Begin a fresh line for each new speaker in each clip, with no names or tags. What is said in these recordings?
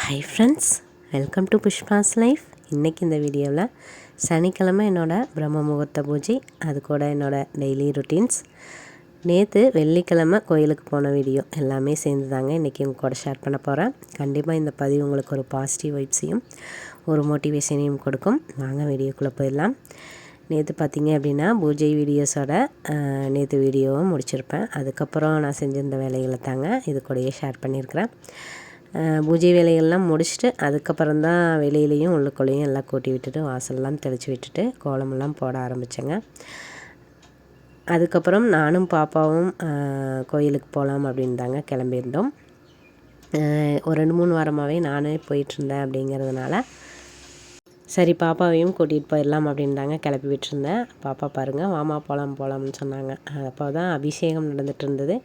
Hi friends welcome to Pushpa's life இன்றைக்கி இந்த வீடியோவில் சனிக்கிழமை என்னோடய பிரம்ம முகூர்த்த பூஜை அது கூட என்னோடய டெய்லி ருட்டீன்ஸ் நேற்று வெள்ளிக்கிழமை கோயிலுக்கு போன வீடியோ எல்லாமே சேர்ந்து தாங்க இன்றைக்கி உங்கள் கூட ஷேர் பண்ண போகிறேன் கண்டிப்பாக இந்த பதிவு உங்களுக்கு ஒரு பாசிட்டிவ் வைப்ஸையும் ஒரு மோட்டிவேஷனையும் கொடுக்கும். வாங்க வீடியோக்குள்ளே போயிடலாம். நேற்று பார்த்தீங்க அப்படின்னா பூஜை வீடியோஸோட நேற்று வீடியோவை முடிச்சிருப்பேன். அதுக்கப்புறம் நான் செஞ்சிருந்த வேலைகளை தாங்க இது கூடயே ஷேர் பண்ணியிருக்கிறேன். பூஜை வேலைகள்லாம் முடிச்சுட்டு அதுக்கப்புறம் தான் வெளியிலையும் உள்ளுக்குள்ளேயும் எல்லாம் கூட்டி விட்டுட்டு வாசல்லாம் தெளித்து விட்டுட்டு கோலமெல்லாம் போட ஆரம்பித்தேங்க அதுக்கப்புறம் நானும் பாப்பாவும் கோயிலுக்கு போகலாம் அப்படின்னு தாங்க கிளம்பியிருந்தோம் ஒரு ரெண்டு மூணு வாரமாகவே நானே போயிட்டுருந்தேன் அப்படிங்கிறதுனால சரி பாப்பாவையும் கூட்டிகிட்டு போயிடலாம் அப்படின்னு தாங்க கிளப்பி விட்டுருந்தேன். பாப்பா பாருங்கள் வாமா போகலாம் போகலாம்னு சொன்னாங்க. அப்போ தான் அபிஷேகம் நடந்துகிட்டு இருந்தது.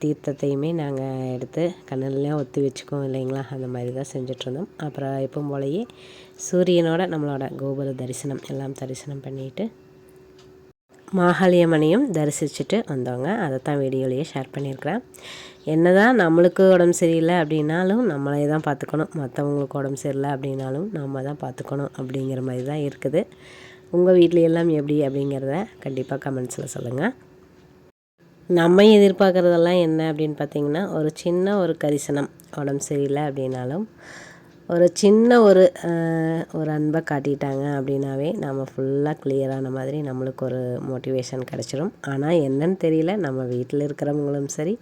தீர்த்தத்தையுமே நாங்கள் எடுத்து கண்ணிலையும் ஒத்தி வச்சுக்கோம் இல்லைங்களா? அந்த மாதிரி தான் செஞ்சிட்ருந்தோம். அப்புறம் எப்பவும் போலயே சூரியனோட நம்மளோட கோபுர தரிசனம் எல்லாம் தரிசனம் பண்ணிட்டு மாகாளியம்மனையும் தரிசிச்சுட்டு வந்தவங்க அதை தான் வீடியோலேயே ஷேர் பண்ணியிருக்கிறேன். என்னதான் நம்மளுக்கு உடம்பு சரியில்லை அப்படின்னாலும் நம்மளே தான் பார்த்துக்கணும். மற்றவங்களுக்கு உடம்பு சரியில்லை அப்படின்னாலும் நம்ம தான் பார்த்துக்கணும் அப்படிங்கிற மாதிரி தான் இருக்குது. உங்கள் வீட்டில எல்லாம் எப்படி அப்படிங்கிறத கண்டிப்பாக கமெண்ட்ஸில் சொல்லுங்கள் நம்ம எதிர்பார்க்குறதெல்லாம் என்ன அப்படின்னு பார்த்தீங்கன்னா ஒரு சின்ன ஒரு கரிசனம். உடம்பு சரியில்லை அப்படின்னாலும் ஒரு சின்ன ஒரு ஒரு அன்பை காட்டிட்டாங்க அப்படின்னாவே நம்ம ஃபுல்லாக கிளியரான மாதிரி நம்மளுக்கு ஒரு மோட்டிவேஷன் கிடச்சிரும். ஆனால் என்னன்னு தெரியல. நம்ம வீட்டில் இருக்கிறவங்களும் சரி.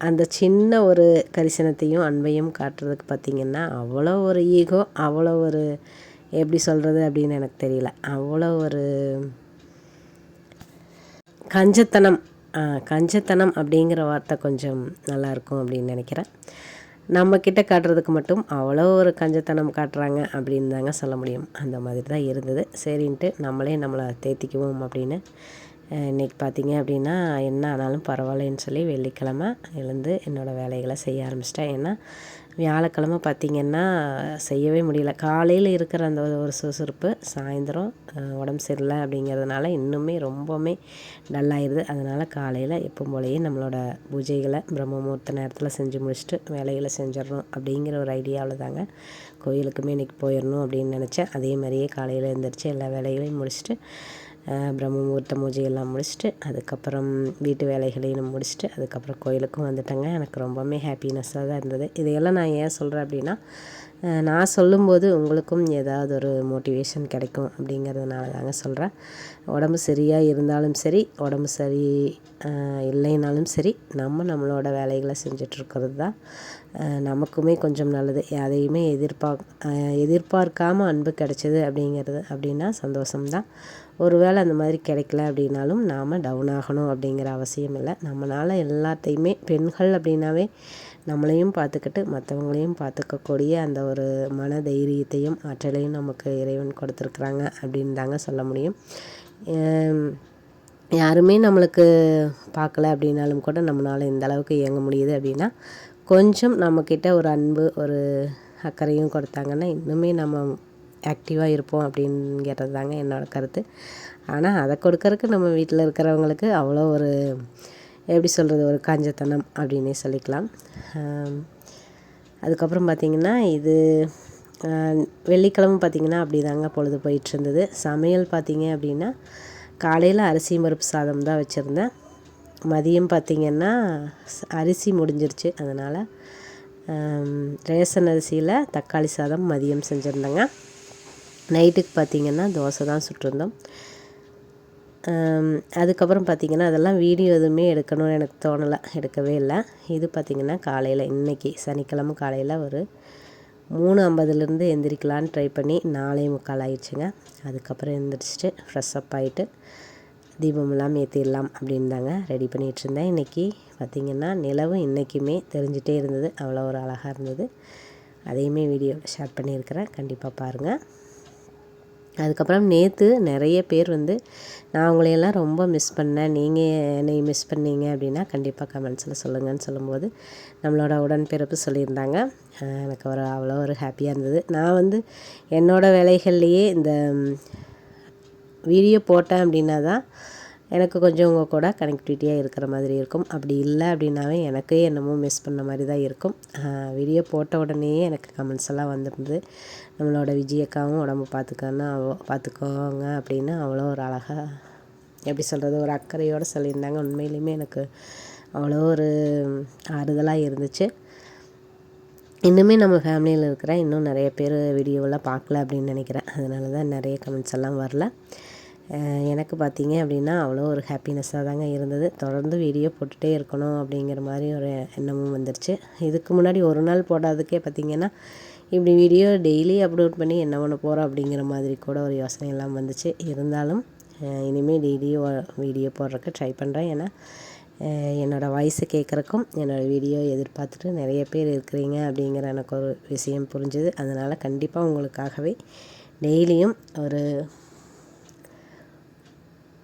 அந்த சின்ன ஒரு கரிசனத்தையும் அன்பையும் காட்டுறதுக்கு பார்த்திங்கன்னா அவ்வளோ ஒரு ஈகோ அவ்வளோ ஒரு எப்படி சொல்கிறது அப்படின்னு எனக்கு தெரியல. அவ்வளோ ஒரு கஞ்சத்தனம் கஞ்சத்தனம் அப்படிங்கிற வார்த்தை கொஞ்சம் நல்லாயிருக்கும் அப்படின்னு நினைக்கிறேன். நம்ம காட்டுறதுக்கு மட்டும் அவ்வளோ ஒரு கஞ்சத்தனம் காட்டுறாங்க அப்படின்னு தாங்க சொல்ல முடியும். அந்த மாதிரி தான் இருந்தது. சரின்ட்டு நம்மளே நம்மளை தேத்திக்குவோம் அப்படின்னு இன்றைக்கி பார்த்தீங்க அப்படின்னா என்ன ஆனாலும் பரவாயில்லன்னு சொல்லி வெள்ளிக்கிழமை எழுந்து என்னோடய வேலைகளை செய்ய ஆரம்பிச்சிட்டேன். ஏன்னா வியாழக்கிழமை பார்த்திங்கன்னா செய்யவே முடியல. காலையில் இருக்கிற அந்த ஒரு- ஒரு சுறுசுறுப்பு சாயந்தரம் உடம்பு சரியில்லை அப்படிங்கிறதுனால இன்னுமே ரொம்பவுமே டல்லாயிருது. அதனால் காலையில் எப்பவும் போலயே நம்மளோட பூஜைகளை பிரம்ம முகூர்த்த நேரத்தில் செஞ்சு முடிச்சுட்டு வேலைகளை செஞ்சிடணும் அப்படிங்கிற ஒரு ஐடியாவில் தாங்க கோயிலுக்குமே இன்றைக்கி போயிடணும் அப்படின்னு நினச்சேன். அதே மாதிரியே காலையில் எழுந்திரிச்சு எல்லா வேலைகளையும் முடிச்சுட்டு பிரம்ம முகூர்த்த பூஜையெல்லாம் முடிச்சுட்டு அதுக்கப்புறம் வீட்டு வேலைகளையும் முடிச்சுட்டு அதுக்கப்புறம் கோயிலுக்கும் வந்துட்டேங்க. எனக்கு ரொம்பவுமே ஹாப்பினஸ்ஸாக தான் இருந்தது. இதையெல்லாம் நான் ஏன் சொல்கிறேன் அப்படின்னா நான் சொல்லும்போது உங்களுக்கும் ஏதாவது ஒரு மோட்டிவேஷன் கிடைக்கும் அப்படிங்கிறதுனால தாங்க சொல்கிறேன் உடம்பு சரியாக இருந்தாலும் சரி உடம்பு சரி இல்லைனாலும் சரி நம்ம நம்மளோட வேலைகளை செஞ்சிட்ருக்கிறது தான் நமக்குமே கொஞ்சம் நல்லது. எதையுமே எதிர்பார்க் எதிர்பார்க்காம அன்பு கிடைச்சது அப்படிங்கிறது அப்படின்னா சந்தோஷம்தான். ஒருவேளை அந்த மாதிரி கிடைக்கல அப்படின்னாலும் நாம் டவுன் ஆகணும் அப்படிங்கிற அவசியம் இல்லை. நம்மளால் எல்லாத்தையுமே பெண்கள் அப்படின்னாவே நம்மளையும் பார்த்துக்கிட்டு மற்றவங்களையும் பார்த்துக்கக்கூடிய அந்த ஒரு மன தைரியத்தையும் ஆற்றலையும் நமக்கு இறைவன் கொடுத்துருக்குறாங்க அப்படின்னு தாங்க சொல்ல முடியும். யாருமே நம்மளுக்கு பார்க்கல அப்படின்னாலும் கூட நம்மளால் இந்த அளவுக்கு இயங்க முடியுது அப்படின்னா கொஞ்சம் நம்மக்கிட்ட ஒரு அன்பு ஒரு அக்கறையும் கொடுத்தாங்கன்னா இன்னுமே நம்ம ஆக்டிவாக இருப்போம் அப்படிங்கிறது தாங்க என்னோடய கருத்து. ஆனால் அதை கொடுக்கறக்கு நம்ம வீட்டில் இருக்கிறவங்களுக்கு அவ்வளோ ஒரு எப்படி சொல்கிறது ஒரு காஞ்சத்தனம் அப்படின்னே சொல்லிக்கலாம். அதுக்கப்புறம் பார்த்திங்கன்னா இது வெள்ளிக்கிழமை பார்த்திங்கன்னா அப்படி தாங்க பொழுது போயிட்டுருந்தது சமையல் பார்த்திங்க அப்படின்னா காலையில் அரிசி பருப்பு சாதம் தான் வச்சுருந்தேன். மதியம் பார்த்திங்கன்னா அரிசி முடிஞ்சிருச்சு. அதனால் ரேஷன் அரிசியில் தக்காளி சாதம் மதியம் செஞ்சுருந்தேங்க. நைட்டுக்கு பார்த்திங்கன்னா தோசை தான் சுட்டிருந்தோம். அதுக்கப்புறம் பார்த்திங்கன்னா அதெல்லாம் வீடியோ எதுவுமே எடுக்கணும்னு எனக்கு தோணலை. எடுக்கவே இல்லை. இது பார்த்திங்கன்னா காலையில் இன்னைக்கு சனிக்கிழமை காலையில் ஒரு மூணு ஐம்பதுலேருந்து எந்திரிக்கலான்னு ட்ரை பண்ணி நாலே முக்கால் ஆயிடுச்சுங்க. அதுக்கப்புறம் எந்திரிச்சிட்டு ஃப்ரெஷ் அப் ஆகிட்டு தீபமெல்லாம் ஏற்றிடலாம் அப்படின்னு தாங்க ரெடி பண்ணிகிட்டு இருந்தேன் இன்றைக்கி பார்த்திங்கன்னா நிலவு இன்றைக்குமே தெரிஞ்சிட்டே இருந்தது. அவ்வளோ ஒரு அழகாக இருந்தது. அதையுமே வீடியோ ஷேர் பண்ணியிருக்கிறேன். கண்டிப்பாக பாருங்கள் அதுக்கப்புறம் நேற்று நிறைய பேர் வந்து நான் உங்களையெல்லாம் ரொம்ப மிஸ் பண்ணேன். நீங்கள் என்னை மிஸ் பண்ணீங்க அப்படின்னா கண்டிப்பாக கமெண்ட்ஸில் சொல்லுங்கன்னு சொல்லும்போது நம்மளோட உடன்பிறப்பு சொல்லியிருந்தாங்க. எனக்கு ஒரு அவ்வளோ ஒரு ஹாப்பியாக இருந்தது. நான் வந்து என்னோடய வேலைகள்லேயே இந்த வீடியோ போட்டேன் அப்படின்னா தான் எனக்கு கொஞ்சம் உங்கள் கூட கனெக்டிவிட்டியாக இருக்கிற மாதிரி இருக்கும். அப்படி இல்லை அப்படின்னாவே எனக்கே என்னமோ மிஸ் பண்ண மாதிரி தான் இருக்கும். வீடியோ போட்ட உடனேயே எனக்கு கமெண்ட்ஸ் எல்லாம் வந்துருந்தது. நம்மளோட விஜயக்காவும் உடம்பு பார்த்துக்கோன்னா பார்த்துக்கோங்க அப்படின்னு அவ்வளோ ஒரு அழகாக எப்படி சொல்கிறது ஒரு அக்கறையோடு சொல்லியிருந்தாங்க. உண்மையிலுமே எனக்கு அவ்வளோ ஒரு ஆறுதலாக இருந்துச்சு. இன்னுமே நம்ம ஃபேமிலியில் இருக்கிற இன்னும் நிறைய பேர் வீடியோவெல்லாம் பார்க்கல அப்படின்னு நினைக்கிறேன். அதனால தான் நிறைய கமெண்ட்ஸ் எல்லாம் வரல. எனக்கு பார்த்தீங்க அப்படின்னா அவ்வளோ ஒரு ஹாப்பினஸ்ஸாக தாங்க இருந்தது. தொடர்ந்து வீடியோ போட்டுகிட்டே இருக்கணும் அப்படிங்கிற மாதிரி ஒரு எண்ணமும் வந்துருச்சு. இதுக்கு முன்னாடி ஒரு நாள் போடாததுக்கே பார்த்திங்கன்னா இப்படி வீடியோ டெய்லி அப்லோட் பண்ணி என்ன பண்ண போகிறோம் அப்படிங்கிற மாதிரி கூட ஒரு யோசனையெல்லாம் வந்துச்சு. இருந்தாலும் இனிமேல் டெய்லியும் வீடியோ போடுறதுக்கு ட்ரை பண்ணுறேன் ஏன்னா என்னோடய வாய்ஸை கேட்குறக்கும் என்னோடய வீடியோ எதிர்பார்த்துட்டு நிறைய பேர் இருக்கிறீங்க அப்படிங்கிற எனக்கு ஒரு விஷயம் புரிஞ்சுது. அதனால் கண்டிப்பாக உங்களுக்காகவே டெய்லியும் ஒரு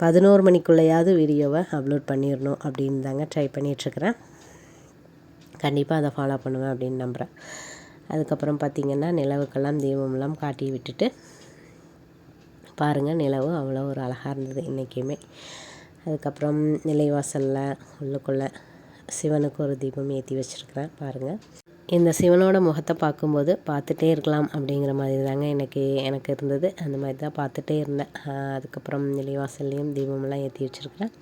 பதினோரு மணிக்குள்ளேயாவது வீடியோவை அப்லோட் பண்ணிடணும் அப்படின்னு தாங்க ட்ரை பண்ணிகிட்ருக்கிறேன் கண்டிப்பாக அதை ஃபாலோ பண்ணுவேன் அப்படின்னு நம்புகிறேன் அதுக்கப்புறம் பார்த்திங்கன்னா நிலவுக்கெல்லாம் தீபமெல்லாம் காட்டி விட்டுட்டு பாருங்கள் நிலவு அவ்வளோ ஒரு அழகாக இருந்தது இன்றைக்குமே அதுக்கப்புறம் நிலைவாசலில் உள்ளுக்குள்ளே சிவனுக்கு ஒரு தீபம் ஏற்றி வச்சுருக்கிறேன் பாருங்கள் இந்த சிவனோட முகத்தை பார்க்கும்போது பார்த்துட்டே இருக்கலாம் அப்படிங்கிற மாதிரி தாங்க எனக்கு எனக்கு இருந்தது. அந்த மாதிரி தான் பார்த்துட்டே இருந்தேன். அதுக்கப்புறம் நிலைவாசல்லையும் தீபமெல்லாம் ஏற்றி வச்சுருக்கிறேன்.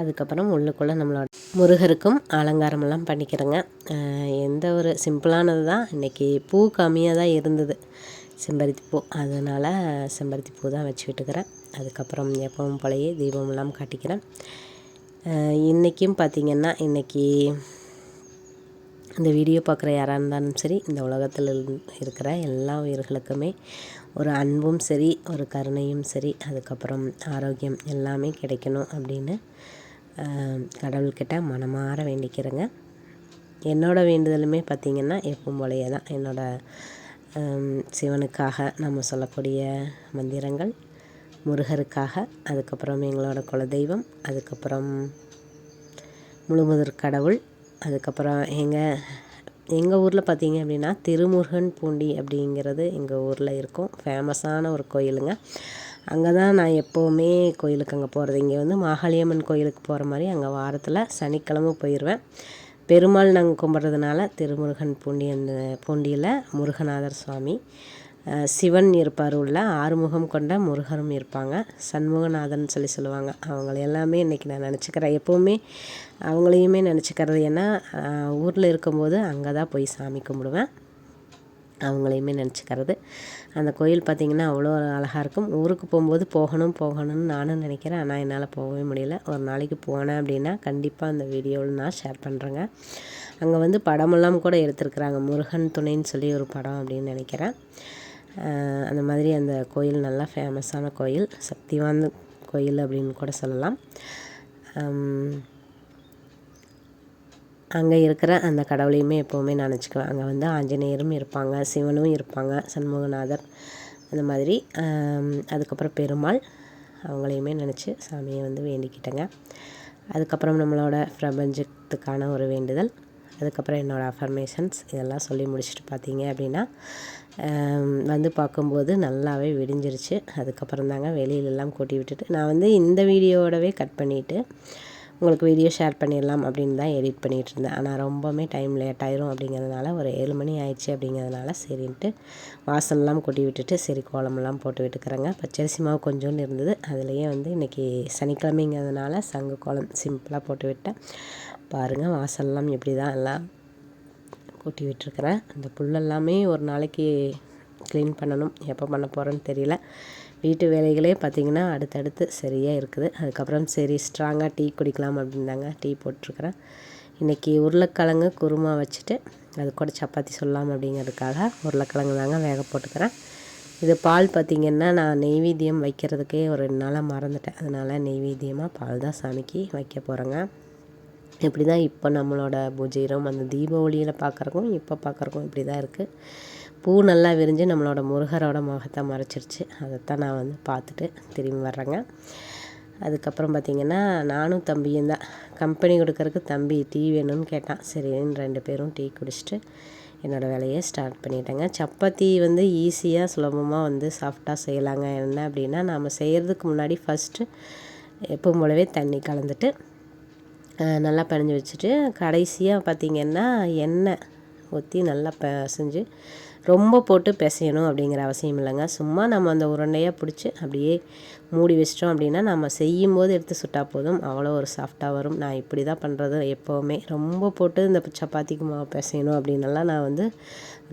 அதுக்கப்புறம் உள்ளுக்குள்ளே நம்மளோட முருகருக்கும் அலங்காரமெல்லாம் பண்ணிக்கிறேங்க. எந்த ஒரு சிம்பிளானது தான். இன்றைக்கி பூ கம்மியாக தான் இருந்தது. செம்பருத்தி பூ. அதனால் செம்பருத்தி பூ தான் வச்சு விட்டுக்கிறேன். அதுக்கப்புறம் எப்பவும் போலயே தீபமெல்லாம் காட்டிக்கிறேன். இன்றைக்கும் பார்த்திங்கன்னா இன்றைக்கி இந்த வீடியோ பார்க்குற யாராக இருந்தாலும் சரி இந்த உலகத்தில் இருக்கிற எல்லா உயிர்களுக்குமே ஒரு அன்பும் சரி ஒரு கருணையும் சரி அதுக்கப்புறம் ஆரோக்கியம் எல்லாமே கிடைக்கணும் அப்படின்னு கடவுள்கிட்ட மனமாற வேண்டிக்கிறேங்க. என்னோடய வேண்டுதலுமே பார்த்திங்கன்னா எப்பவும் போலையே தான். என்னோடய சிவனுக்காக நம்ம சொல்லக்கூடிய மந்திரங்கள் முருகருக்காக அதுக்கப்புறம் எங்களோட குலதெய்வம் அதுக்கப்புறம் முழுமுதற் கடவுள் அதுக்கப்புறம் எங்கள் எங்கள் ஊரில் பார்த்தீங்க அப்படின்னா திருமுருகன் பூண்டி அப்படிங்கிறது எங்கள் ஊரில் இருக்கும். ஃபேமஸான ஒரு கோயிலுங்க. அங்கே தான் நான் எப்போவுமே கோயிலுக்கு அங்கே போகிறது இங்கே வந்து மாகாளியம்மன் கோயிலுக்கு போகிற மாதிரி அங்கே வாரத்தில் சனிக்கிழமை போயிடுவேன் பெருமாள் நாங்கள் கும்பிட்றதுனால திருமுருகன் பூண்டி அந்த பூண்டியில் முருகநாதர் சுவாமி. சிவன் இருப்பார் உள்ள ஆறுமுகம் கொண்ட முருகரும் இருப்பாங்க. சண்முகநாதன் சொல்லி சொல்லுவாங்க. அவங்கள எல்லாமே இன்றைக்கி நான் நினச்சிக்கிறேன். எப்போவுமே அவங்களையுமே நினச்சிக்கிறது ஏன்னா ஊரில் இருக்கும்போது அங்கே தான் போய் சாமி கும்பிடுவேன். அவங்களையுமே நினச்சிக்கிறது. அந்த கோயில் பார்த்திங்கன்னா அவ்வளோ அழகாக இருக்கும். ஊருக்கு போகும்போது போகணும் போகணும்னு நானும் நினைக்கிறேன். ஆனால் என்னால் போகவே முடியல. ஒரு நாளைக்கு போனேன் அப்படின்னா கண்டிப்பாக அந்த வீடியோவில் நான் ஷேர் பண்ணுறேங்க அங்கே வந்து படமெல்லாம் கூட எடுத்துருக்குறாங்க. முருகன் துணைன்னு சொல்லி ஒரு படம் அப்படின்னு நினைக்கிறேன். அந்த மாதிரி அந்த கோயில் நல்லா ஃபேமஸான கோயில் சக்தி வாய்ந்த கோயில் அப்படின்னு கூட சொல்லலாம். அங்கே இருக்கிற அந்த கடவுளையுமே எப்போவுமே நினச்சிக்குவேன். அங்கே வந்து ஆஞ்சநேயரும் இருப்பாங்க சிவனும் இருப்பாங்க சண்முகநாதர் அந்த மாதிரி. அதுக்கப்புறம் பெருமாள் அவங்களையுமே நினச்சி சாமியை வந்து வேண்டிக்கிட்டேங்க. அதுக்கப்புறம் நம்மளோட பிரபஞ்சத்துக்கான ஒரு வேண்டுதல். அதுக்கப்புறம் என்னோடய அஃபர்மேஷன்ஸ் இதெல்லாம் சொல்லி முடிச்சுட்டு பார்த்தீங்க அப்படின்னா வந்து பார்க்கும்போது நல்லாவே விடிஞ்சிருச்சு. அதுக்கப்புறம் தாங்க வெளியிலெல்லாம் கூட்டி விட்டுட்டு நான் வந்து இந்த வீடியோவோடவே கட் பண்ணிவிட்டு உங்களுக்கு வீடியோ ஷேர் பண்ணிடலாம் அப்படின்னு தான் எடிட் பண்ணிகிட்டு இருந்தேன் ஆனால் ரொம்பவுமே டைம் லேட் ஆயிரும் அப்படிங்கிறதுனால ஒரு ஏழு மணி ஆயிடுச்சு அப்படிங்கிறதுனால சரின்ட்டு வாசல்லாம் கொட்டி விட்டுட்டு சரி கோலமெல்லாம் போட்டு விட்டுக்கிறேங்க. பச்சரிசி மாவு கொஞ்சோண்டு இருந்தது. அதுலேயே வந்து இன்றைக்கி சனிக்கிழமைங்கிறதுனால சங்கு கோலம் சிம்பிளாக போட்டு விட்டேன். பாருங்கள் வாசல்லாம் எப்படி தான் எல்லாம் கூட்டி விட்டுருக்குறேன். அந்த புல்லெல்லாமே ஒரு நாளைக்கு க்ளீன் பண்ணணும். எப்போ பண்ண போகிறேன்னு தெரியல. வீட்டு வேலைகளே பார்த்திங்கன்னா அடுத்தடுத்து சரியாக இருக்குது. அதுக்கப்புறம் சரி ஸ்ட்ராங்காக டீ குடிக்கலாம் அப்படின்னாங்க டீ போட்டிருக்கிறேன். இன்றைக்கி உருளைக்கிழங்கு குருமா வச்சுட்டு அது கூட சப்பாத்தி சொல்லலாம் அப்படிங்கிறதுக்காக உருளைக்கிழங்கு தாங்க வேக போட்டுக்கிறேன். இது பால் பார்த்திங்கன்னா நான் நெய்வேத்தியம் வைக்கிறதுக்கே ஒரு ரெண்டு நாளாக மறந்துட்டேன். அதனால் நெய்வேத்தியமாக பால் தான் சாமிக்கு வைக்க போகிறேங்க இப்படி தான் இப்போ நம்மளோட புஜீரம் அந்த தீபாவளியில் பார்க்குறக்கும் இப்போ பார்க்குறக்கும் இப்படி தான் இருக்குது பூ நல்லா விரிஞ்சு நம்மளோட முருகரோட முகத்தை மறைச்சிருச்சு. அதைத்தான் நான் வந்து பார்த்துட்டு திரும்பி வர்றேங்க. அதுக்கப்புறம் பார்த்திங்கன்னா நானும் தம்பியும் தான். கம்பெனி கொடுக்கறதுக்கு தம்பி டீ வேணும்னு கேட்டான். சரின்னு ரெண்டு பேரும் டீ குடிச்சிட்டு என்னோடய வேலையை ஸ்டார்ட் பண்ணிட்டேங்க. சப்பாத்தி வந்து ஈஸியாக சுலபமாக வந்து சாஃப்டாக செய்யலாங்க. என்ன அப்படின்னா நாம் செய்கிறதுக்கு முன்னாடி ஃபஸ்ட்டு எப்பவும் போலவே தண்ணி கலந்துட்டு நல்லா பிணைஞ்சு வச்சுட்டு கடைசியாக பார்த்திங்கன்னா எண்ணெய் ஊற்றி நல்லா பிசைஞ்சு ரொம்ப போட்டு பிசையணும் அப்படிங்கிற அவசியம் இல்லைங்க. சும்மா நம்ம அந்த உருண்டையாக பிடிச்சி அப்படியே மூடி வச்சிட்டோம் அப்படின்னா நம்ம செய்யும் போது எடுத்து சுட்டால் போதும். அவ்வளோ ஒரு சாஃப்டாக வரும். நான் இப்படி தான் பண்ணுறது எப்போவுமே. ரொம்ப போட்டு இந்த சப்பாத்திக்கு மாவு பிசையணும் அப்படின்னலாம் நான் வந்து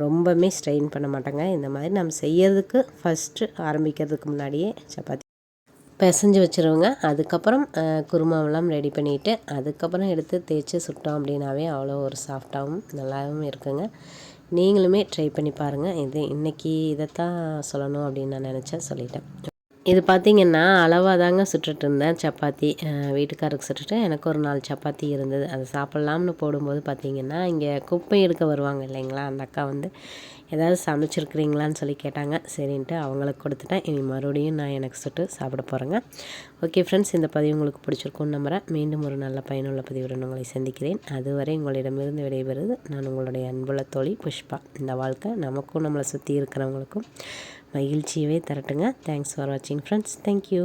ரொம்பவுமே ஸ்ட்ரெயின் பண்ண மாட்டேங்க. இந்த மாதிரி நம்ம செய்யறதுக்கு ஃபஸ்ட்டு ஆரம்பிக்கிறதுக்கு முன்னாடியே சப்பாத்தி பிசைஞ்சு வச்சுருவோங்க. அதுக்கப்புறம் குருமாவெல்லாம் ரெடி பண்ணிவிட்டு அதுக்கப்புறம் எடுத்து தேய்ச்சி சுட்டோம் அப்படின்னாவே அவ்வளோ ஒரு சாஃப்டாகவும் நல்லாவும் இருக்குங்க. நீங்களுமே ட்ரை பண்ணி பாருங்கள் இது இன்றைக்கி இதைத்தான் சொல்லணும் அப்படின்னு நான் நினச்சேன் சொல்லிட்டேன். இது பார்த்திங்கன்னா அளவாக தாங்க சுட்டுட்டு இருந்தேன். சப்பாத்தி வீட்டுக்காரருக்கு சுட்டுட்டு எனக்கு ஒரு நாலு சப்பாத்தி இருந்தது. அதை சாப்பிட்லாம்னு போடும்போது பார்த்திங்கன்னா இங்கே குப்பை எடுக்க வருவாங்க இல்லைங்களா? அந்த அக்கா வந்து ஏதாவது சமைச்சிருக்கிறீங்களான்னு சொல்லி கேட்டாங்க. சரின்ட்டு அவங்களுக்கு கொடுத்துட்டேன். இனி மறுபடியும் நான் எனக்கு சுட்டு சாப்பிட போகிறேங்க ஓகே ஃப்ரெண்ட்ஸ் இந்த பதிவு உங்களுக்கு பிடிச்சிருக்கும்னு நம்புகிறேன் மீண்டும் ஒரு நல்ல பயனுள்ள பதிவுடன் உங்களை சந்திக்கிறேன். அதுவரை உங்களிடமிருந்து விடைபெறுவது நான் உங்களுடைய அன்புள்ள தோழி புஷ்பா. இந்த வாழ்க்கை நமக்கும் நம்மளை சுற்றி இருக்கிறவங்களுக்கும் மகிழ்ச்சியவே தரட்டுங்க. தேங்க்ஸ் ஃபார் வாட்சிங் ஃப்ரெண்ட்ஸ் தேங்க்யூ